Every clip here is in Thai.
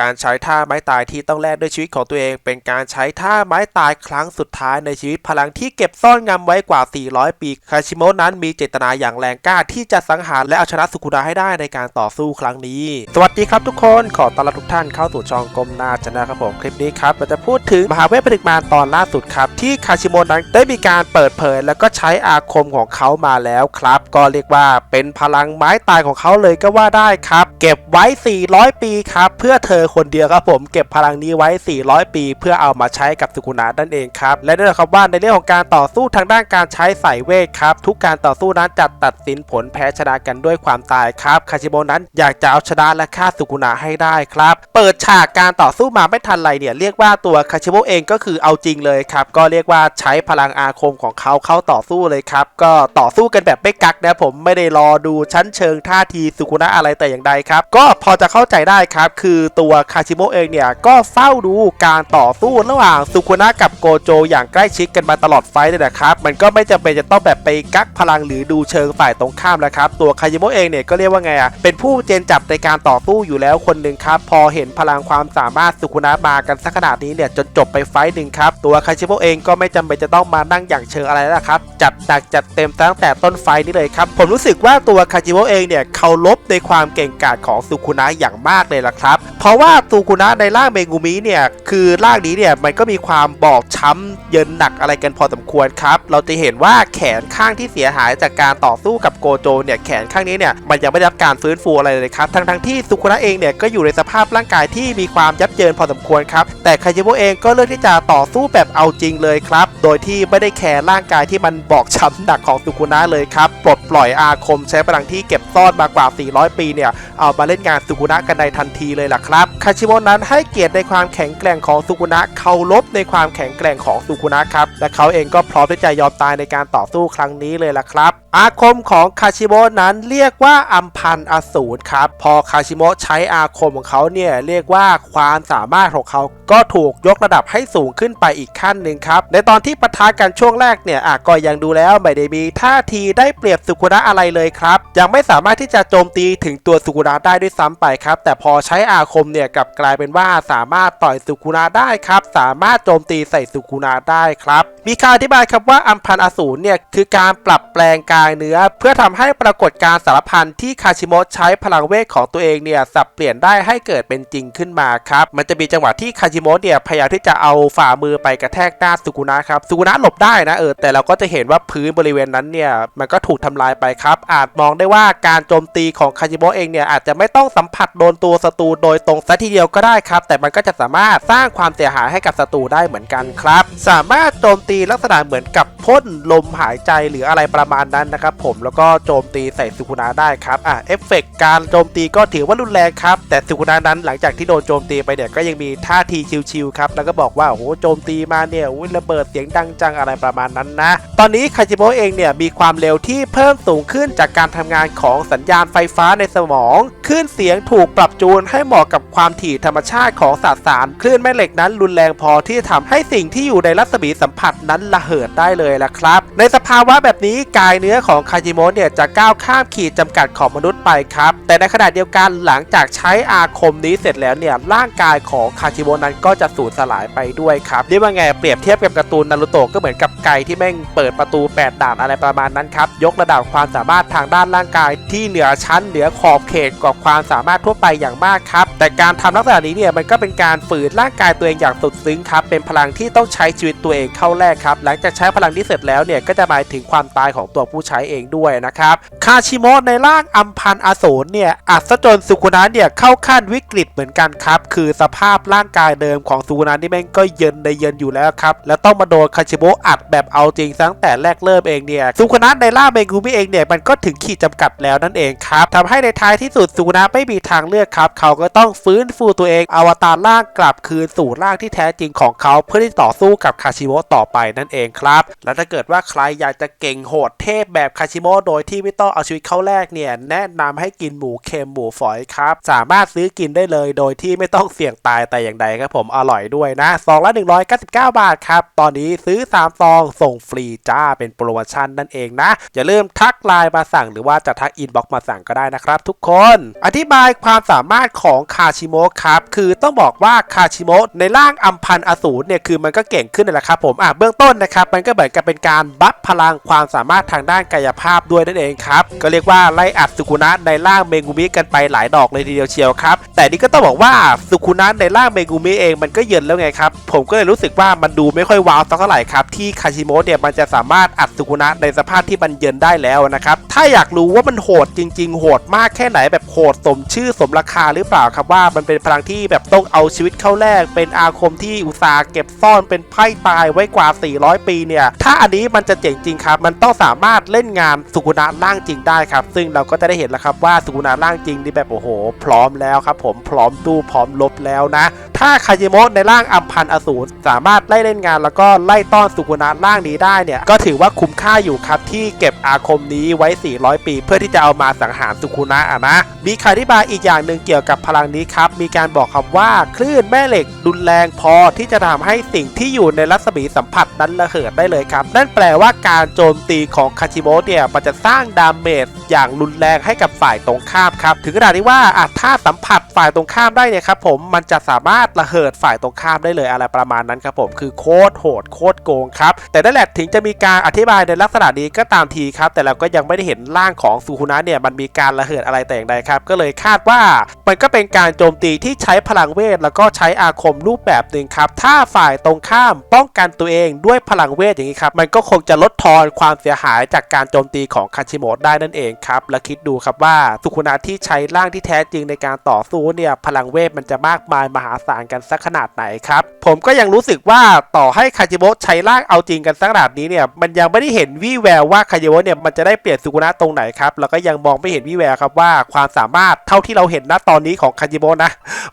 การใช้ท่าไม้ตายที่ต้องแลกด้วยชีวิตของตัวเอง เป็นการใช้ท่าไม้ตายครั้งสุดท้ายในชีวิตพลังที่เก็บซ่อนงำไว้กว่า 400 ปี คาชิโมะนั้นมีเจตนาอย่างแรงกล้าที่จะสังหารและเอาชนะสุคุดะให้ได้ในการต่อสู้ครั้งนี้ สวัสดีครับทุกคนขอต้อนรับทุกท่านเข้าสู่ช่องกลมนาชนะครับผมคลิปนี้ครับเราจะพูดถึงมหาเวทผลิตมารตอนล่าสุดครับ ที่คาชิโมะนั้นได้มีการเปิดเผย แล้วก็ใช้อาคมของเขามาแล้วครับ ก็เรียกว่าเป็นพลังไม้ตายของเขาเลยก็ว่าได้ครับ เก็บไว้ 400 ปีครับเพื่อเธอคนเดียวครับผมเก็บพลังนี้ไว้ 400 ปี เพื่อเอามาใช้กับสุกุนะนั่นเองครับ และแน่นครับว่าในเรื่องของการต่อสู้ทางด้านการใช้สายเวทครับ ทุกการต่อสู้นั้นจะตัดสินผลแพ้ชนะกันด้วยความตายครับคาชิโมนั้นอยากจะเอาชนะและฆ่าสุกุนะให้ได้ครับ เปิดฉากการต่อสู้มาไม่ทันไรเนี่ยเรียกว่าตัวคาชิโมเองก็คือเอาจริงเลยครับก็เรียกว่าใช้พลังอาคมของเขาเข้าต่อสู้เลยครับก็ต่อสู้กันแบบไม่กักนะผมไม่ได้รอดูชั้นเชิงท่าทีสุกุนะอะไรแต่อย่างใดครับก็พอจะเข้าใจได้ครับคือตัวคาชิโมะเองเนี่ย ก็เฝ้าดูการต่อสู้ระหว่างสุกุนะกับโกโจอย่างใกล้ชิดกันมาตลอดไฟท์เลยนะครับ มันก็ไม่จำเป็นจะต้องแบบไปกักพลังหรือดูเชิงฝ่ายตรงข้ามแล้วครับ ตัวคาชิโมะเองเนี่ยก็เรียกว่าไงอะเป็นผู้เจนจับในการต่อสู้อยู่แล้วคนหนึ่งครับ พอเห็นพลังความสามารถสุกุนะมากันสักขนาดนี้เนี่ยจนจบไปไฟท์หนึ่งครับตัวคาชิโมะเองก็ไม่จำเป็นจะต้องมานั่งอย่างเชิงอะไรแล้วครับจัดหนักจัดเต็มตั้งแต่ต้นไฟนี่เลยครับผมรู้สึกว่าตัวคาชิโมะเองเนี่ยเคารพในความเก่งกาจของสุกุนะอย่างมากเลยล่ะครับ เพราะว่าสุกุนะในร่างเมงูมิเนี่ยคือร่างนี้เนี่ยมันก็มีความบอบช้ำเยินหนักอะไรกันพอสมควรครับ เราจะเห็นว่าแขนข้างที่เสียหายจากการต่อสู้กับโกโจเนี่ยแขนข้างนี้เนี่ยมันยังไม่ได้รับการฟื้นฟูอะไรเลยครับทั้งทั้งๆที่สุกุนะเองเนี่ยก็อยู่ในสภาพร่างกายที่มีความยับเยินพอสมควรครับแต่คาจิโมะเองก็เลือกที่จะต่อสู้แบบเอาจริงเลยครับ โดยที่ไม่ได้แคร์ร่างกายที่มันบอกช้ำหนักของสุกุนะเลยครับปลดปล่อยอาคมใช้พลังที่เก็บซ่อนมากว่า 400 ปีเนี่ยเอามาเล่นงานสุกุนะกันในทันทีเลยล่ะครับคาชิโมะนั้นให้เกียรติในความแข็งแกร่งของสุกุนะเคารพในความแข็งแกร่งของสุกุนะครับและเขาเองก็พร้อมที่จะยอมตายในการต่อสู้ครั้งนี้เลยล่ะครับ อาคมของคาชิโมะนั้นเรียกว่าอัมพันอสูรครับพอคาชิโมะใช้อาคมของเขาเนี่ยเรียกว่าความสามารถของเขาก็ถูกยกระดับให้สูงขึ้นไปอีกขั้นหนึ่งครับในตอนที่ปะทะกันช่วงแรกเนี่ยอะก็ยังดูแล้วไม่ได้มีท่าทีได้เปรียบสุกุนะอะไรเลยครับยังไม่สามารถที่จะโจมตีถึงตัวสุกุนะได้ด้วยซ้ำไปครับแต่พอใช้อาคมเนี่ยกลับกลายเป็นว่าสามารถต่อยสุกุนะได้ครับ สามารถโจมตีใส่สุกุนะได้ครับมีคำอธิบายครับว่าอัมพันอสูรเนี่ยคือการปรับแปลงกายเนื้อ เพื่อทำให้ปรากฏการสารพันที่คาชิโมะใช้พลังเวทของตัวเองเนี่ยสับเปลี่ยนได้ให้เกิดเป็นจริงขึ้นมาครับมันจะมีจังหวะที่คาชิโมะเนี่ยพยายามที่จะเอาฝ่ามือไปกระแทกหน้าสุกุนะครับสุกุนะหลบได้นะเออแต่เราก็จะเห็นว่าพื้นบริเวณนั้นเนี่ยมันก็ถูกทำลายไปครับ อาจมองได้ว่าการโจมตีของคาชิโมะเองเนี่ยอาจจะไม่ต้องสัมผัสโดนตัวศัตรูโดยตรงงซะทีเดียวก็ได้ครับ แต่มันก็จะสามารถสร้างความเสียหายให้กับศัตรูได้เหมือนกันครับ สามารถโจมตีลักษณะเหมือนกับพ่นลมหายใจหรืออะไรประมาณนั้นนะครับผมแล้วก็โจมตีใส่สุกุนะได้ครับอะเอฟเฟกต์การโจมตีก็ถือว่ารุนแรงครับ แต่สุกุนะนั้นหลังจากที่โดนโจมตีไปเนี่ยก็ยังมีท่าทีชิวๆครับแล้วก็บอกว่าโอ้โหโจมตีมาเนี่ยระเบิดเสียงดังจังอะไรประมาณนั้นนะ ตอนนี้คาจิโมเองเนี่ยมีความเร็วที่เพิ่มสูงขึ้นจากการทำงานของสัญญาณไฟฟ้าในสมองคลื่นเสียงถูกปรับจูนให้เหมาะกับความถี่ธรรมชาติของสสารคลื่นแม่เหล็กนั้นรุนแรงพอที่จะทำให้สิ่งที่อยู่ในรัศมีสัมผัสนั้นระเหิดได้เลยละครับ ในสภาวะแบบนี้กายเนื้อของคาจิโมะเนี่ยจะก้าวข้ามขีดจำกัดของมนุษย์ไปครับ แต่ในขณะเดียวกันหลังจากใช้อาคมนี้เสร็จแล้วเนี่ยร่างกายของคาจิโมะนั้นก็จะสูญสลายไปด้วยครับเรียกว่าไงเปรียบเทียบกับการ์ตูนนารูโตะก็เหมือนกับไก่ที่แม่งเปิดประตู 8 ด่านอะไรประมาณนั้นครับยกระดับความสามารถทางด้านร่างกายที่เหนือชั้นเหนือขอบเขตกว่าความสามารถทั่วไปอย่างมากครับแต่การทำลักษณะนี้เนี่ยมันก็เป็นการฝืนร่างกายตัวเองอย่างสุดซึ้งครับเป็นพลังที่ต้องใช้ชีวิตตัวเองเข้าแรกครับหลังจากใช้พลังที่เสร็จแล้วเนี่ยก็จะหมายถึงความตายของตัวผู้ใช้เองด้วยนะครับคาชิโมะในร่างอัมพันอสูรเนี่ยอัศจนสุกุนะเนี่ยเข้าขั้นวิกฤตเหมือนกันครับคือสภาพร่างกายเดิมของสุกุนะนี่แม่งก็เยินในเยินอยู่แล้วครับแล้วต้องมาโดนคาชิโมะอัดแบบเอาจริงตั้งแต่แรกเริ่มเองเนี่ยสุกุนะในร่างเมกุมิเองเนี่ยมันก็ถึงขีดจำกัดแล้วนั่นเองครับทำให้ในท้ายที่สุดสุกุนะไม่มีทางเลือกครับ เขาก็ต้องฟื้นฟูตัวเองอวตารร่างกลับคืนสู่ร่างที่แท้จริงของเขาเพื่อที่ต่อสู้กับคาชิโมะต่อไปนั่นเองครับ และถ้าเกิดว่าใครอยากจะเก่งโหดเทพแบบคาชิโมะโดยที่ไม่ต้องเอาชีวิตเข้าแลกเนี่ยแนะนำให้กินหมูเค็มหมูฝอยครับ สามารถซื้อกินได้เลยโดยที่ไม่ต้องเสี่ยงตายแต่อย่างใดครับผมอร่อยด้วยนะซองละ199 บาทครับตอนนี้ซื้อ3ซองส่งฟรีจ้าเป็นโปรโมชั่นนั่นเองนะ อย่าลืมทักไลน์มาสั่งหรือว่าจะทักอินบ็อกซ์มาสั่งก็ได้นะครับ ทุกคน อธิบายความสามารถของคาชิชิโมะครับ คือต้องบอกว่าคาชิโมะในร่างอัมพันธ์อสูรเนี่ยคือมันก็เก่งขึ้นนั่แหละครับผมอะเบื้องต้นนะครับมันก็เหมือนกับเป็นการบัฟพลังความสามารถทางด้านกายภาพด้วยนั่นเองครับ ก็เรียกว่าไล่อัดสุกุนะในร่างเมกุมิกันไปหลายดอกเลยทีเดียวเชียวครับ แต่นี่ก็ต้องบอกว่าสุกุนะในร่างเมกุมิเองมันก็เย็นแล้วไงครับ ผมก็เลยรู้สึกว่ามันดูไม่ค่อยว้าวสักเท่าไหร่ครับที่คาชิโมะเนี่ยมันจะสามารถอัดสุกุนะในสภาพที่มันเย็นได้แล้วนะครับถ้าอยากรู้ว่ามันโหดจริง ๆ โหดมากแค่ไหนแบบโหดสมชื่อสมราคาหรือเปล่าครับว่ามันเป็นพลังที่แบบต้องเอาชีวิตเข้าแลกเป็นอาคมที่อุตสาห์เก็บซ่อนเป็นไพ่ตายไว้กว่า 400 ปีเนี่ย ถ้าอันนี้มันจะเจ๋งจริงครับ มันต้องสามารถเล่นงานสุกุนะร่างจริงได้ครับ ซึ่งเราก็จะได้เห็นแล้วครับว่าสุกุนะร่างจริงนี่แบบโอ้โห พร้อมแล้วครับผมพร้อมตู้พร้อมลบแล้วนะ ถ้าคาจิโมะในร่างอัมพันอสูรสามารถไล่เล่นงาน แล้วก็ไล่ต้อนสุกุนะร่างนี้ได้เนี่ย ก็ถือว่าคุ้มค่าอยู่ครับที่เก็บอาคมนี้ไว้ 400 ปี เพื่อที่จะเอามาสังหารสุกุนะอะนะ มีคำอธิบายอีกอย่างหนึ่งเกี่ยวกับพลังนี้ครับ มีการบอกคำว่าคลื่นแม่เหล็กรุนแรงพอที่จะทำให้สิ่งที่อยู่ในรัศมีสัมผัสนั้นระเหิดได้เลยครับ นั่นแปลว่าการโจมตีของคาชิโมะเนี่ยมันจะสร้างดาเมจอย่างรุนแรงให้กับฝ่ายตรงข้ามครับ ถึงขนาดที่ว่าอะถ้าสัมผัสฝ่ายตรงข้ามได้เนี่ยครับผมมันจะสามารถระเหิดฝ่ายตรงข้ามได้เลยอะไรประมาณนั้นครับผมคือโคตรโหดโคตรโกงครับแต่นั่นแหละถึงจะมีการอธิบายในลักษณะนี้ก็ตามทีครับ แต่เราก็ยังไม่ได้เห็นร่างของซูคุนะเนี่ยมันมีการระเหิดอะไรแต่อย่างใดครับ ก็เลยคาดว่ามันก็เป็นการโจมตีที่ใช้พลังเวท แล้วก็ใช้อาคมรูปแบบหนึ่งครับ ถ้าฝ่ายตรงข้ามป้องกันตัวเองด้วยพลังเวทอย่างนี้ครับ มันก็คงจะลดทอนความเสียหายจากการโจมตีของคาชิโมะได้นั่นเองครับ และคิดดูครับว่าสุคุนะที่ใช้ร่างที่แท้จริงในการต่อสู้เนี่ยพลังเวทมันจะมากมายมหาศาลกันสักขนาดไหนครับ ผมก็ยังรู้สึกว่าต่อให้คาจิโมะใช้ร่างเอาจริงกันสักขนาดนี้เนี่ยมันยังไม่ได้เห็นวี่แววว่าคาจิโมะเนี่ยมันจะได้เปลี่ยนสุกุนะตรงไหนครับแล้วก็ยังมองไม่เห็นวี่แววครับว่าความสามารถเท่าที่เราเห็นณตอนนี้ของคาจิโมะนะ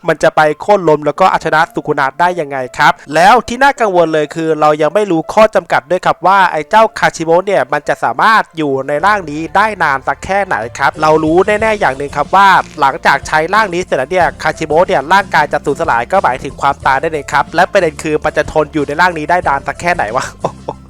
มันจะไปโค่นลมแล้วก็เอาชนะสุกุนะได้ยังไงครับแล้วที่น่ากังวลเลยคือ เรายังไม่รู้ข้อจำกัดด้วยครับว่าไอ้เจ้าคาชิโมะเนี่ยมันจะสามารถอยู่ในร่างนี้ได้นานสักแค่ไหนครับเรารู้แน่ๆอย่างหนึ่งครับว่า หลังจากใช้ร่างนี้เสร็จแล้วเนี่ยคาชิโมะเนี่ยร่างกายจะสูญสลายก็หมายถึงความตายได้เลยครับ และประเด็นคือมันจะทนอยู่ในร่างนี้ได้ดานสักแค่ไหนวะ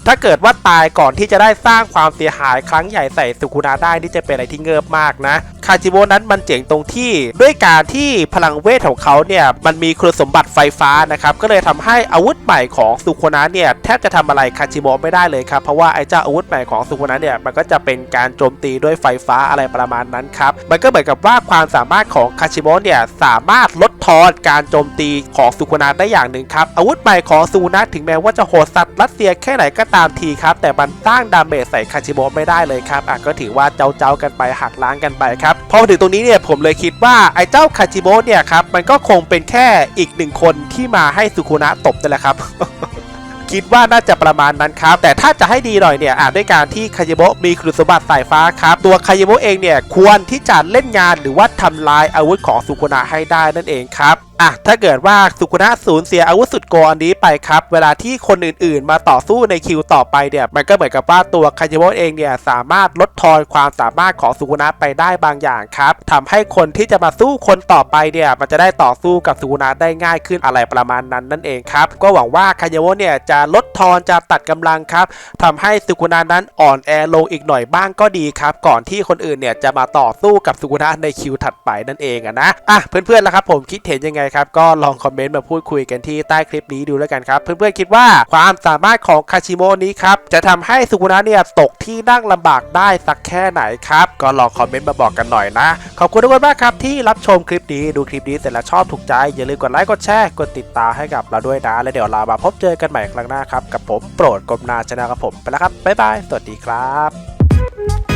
ถ้าเกิดว่าตายก่อนที่จะได้สร้างความเสียหายครั้งใหญ่ใส่สุกุนาได้นี่จะเป็นอะไรที่เงิบมากนะาจิโมนั้นมันเจ๋งตรงที่ด้วยการที่พลังเวทของเขาเนี่ยมันมีคุณสมบัติไฟฟ้านะครับก็เลยทำให้อาวุธใหม่ของสุกุนะเนี่ยแทบจะทำอะไรคาจิโมไม่ได้เลยครับเพราะว่าไอ้เจ้าอาวุธใหม่ของสุกุนะเนี่ยมันก็จะเป็นการโจมตีด้วยไฟฟ้าอะไรประมาณนั้นครับมันก็เหมือนกับว่าความสามารถของคาจิโมเนี่ยสามารถลดทอนการโจมตีของสุกุนะได้อย่างหนึ่งครับอาวุธใหม่ของสุกุนะถึงแม้ว่าจะโหดสัตว์รัสเซียแค่ไหนก็ตามทีครับแต่มันสร้างดาเมจใส่คาชิโมไม่ได้เลยครับอะก็ถือว่าเจ้าเจ้าๆกันไปหักล้างกันไปครับพอมาถึงตรงนี้เนี่ยผมเลยคิดว่าไอ้เจ้าคาจิโมะเนี่ยครับมันก็คงเป็นแค่อีกหนึ่งคนที่มาให้สุคุนะตบนั่นแหละครับคิดว่าน่าจะประมาณนั้นครับ แต่ถ้าจะให้ดีหน่อยเนี่ยอาจด้วยการที่คายโบมีคุณสมบัติสายฟ้าครับ ตัวคายโบเองเนี่ยควรที่จะเล่นงานหรือว่าทำลายอาวุธของสุกุนะให้ได้นั่นเองครับ อะถ้าเกิดว่าสุกุนะสูญเสียอาวุธสุดโกอันนี้ไปครับ เวลาที่คนอื่นๆ มาต่อสู้ในคิวต่อไปเนี่ยมันก็เหมือนกับว่าตัวคายโมะเองเนี่ยสามารถลดทอนความสามารถของสุกุนะไปได้บางอย่างครับทำให้คนที่จะมาสู้คนต่อไปเนี่ยมันจะได้ต่อสู้กับสุกุนะได้ง่ายขึ้นอะไรประมาณนั้นนั่นเองครับ ก็หวังว่าคายโมะเนี่ยจะลดทอนจะตัดกำลังครับทำให้สุกุนะนั้นอ่อนแอลงอีกหน่อยบ้างก็ดีครับ ก่อนที่คนอื่นเนี่ยจะมาต่อสู้กับสุกุนะในคิวถัดไปนั่นเองอะนะอะเพื่อนๆแล้วครับผมคิดเห็นยังไงครับ ก็ลองคอมเมนต์มาพูดคุยกันที่ใต้คลิปนี้ดูแล้วกันครับ เพื่อนๆคิดว่าความสามารถของคาชิโมนี้ครับ จะทำให้สุกุนะเนี่ยตกที่นั่งลำบากได้สักแค่ไหนครับ ก็ลองคอมเมนต์มาบอกกันหน่อยนะ ขอบคุณทุกคนมากครับที่รับชมคลิปนี้ดูคลิปนี้เสร็จแล้วชอบถูกใจ อย่าลืมกดไลค์กดแชร์กดติดตามให้กับเราด้วยนะ แล้วเดี๋ยวเรามาพบเจอกันใหม่ครั้งหน้าครับกับผมโปรดกรมนาชนะครับผมไปแล้วครับบ๊ายบายสวัสดีครับ